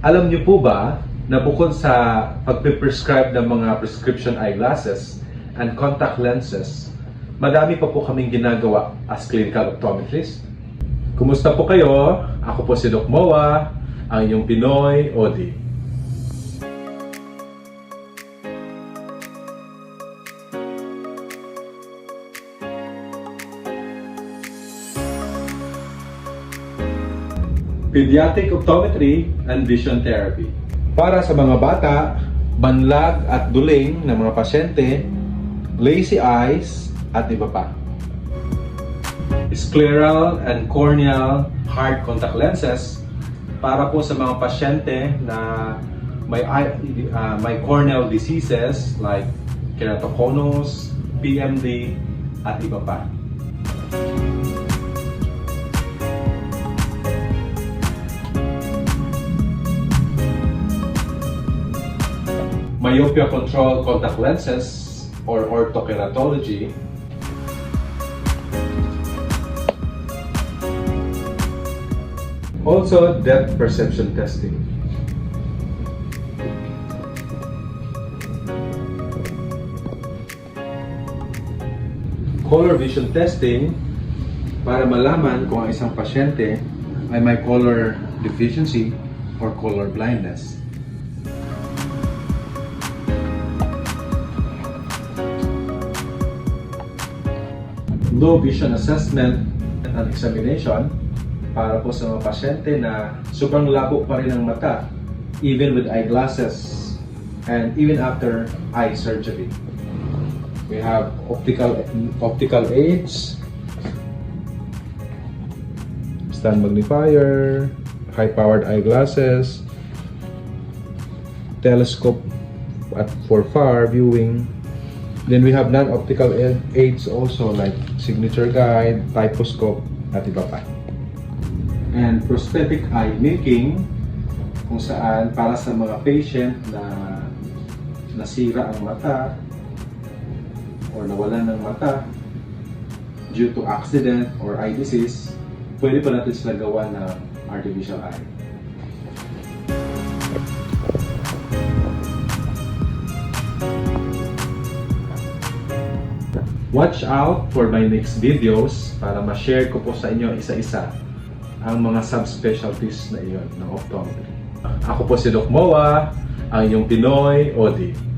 Alam niyo po ba na bukod sa pagpe-prescribe ng mga prescription eyeglasses and contact lenses, madami pa po kaming ginagawa as clinical optometrist. Kumusta po kayo? Ako po si Doc Moa, ang inyong Pinoy Odi. Pediatric Optometry and Vision Therapy. Para sa mga bata, banlag at duling ng mga pasyente, lazy eyes at iba pa. Scleral and corneal hard contact lenses para po sa mga pasyente na may eye, uh, may corneal diseases like keratoconus, PMD at iba pa. Myopia control contact lenses or orthokeratology. Also, depth perception testing. Color vision testing para malaman kung ang isang pasyente ay may color deficiency or color blindness. Low vision assessment and examination para po sa mga pasyente na sobrang labo pa rin ang mata even with eyeglasses and even after eye surgery. We have optical optical aids, stand magnifier, high-powered eyeglasses, telescope at for far viewing, Then we have non-optical aids also like signature guide, typoscope, at iba pa. And prosthetic eye making kung saan para sa mga patient na nasira ang mata or nawalan ng mata due to accident or eye disease, pwede pa natin sila gawa ng artificial eye. Watch out for my next videos para ma-share ko po sa inyo isa-isa ang mga subspecialties na iyon ng optometry. Ako po si Doc Moa, ang inyong Pinoy Odi.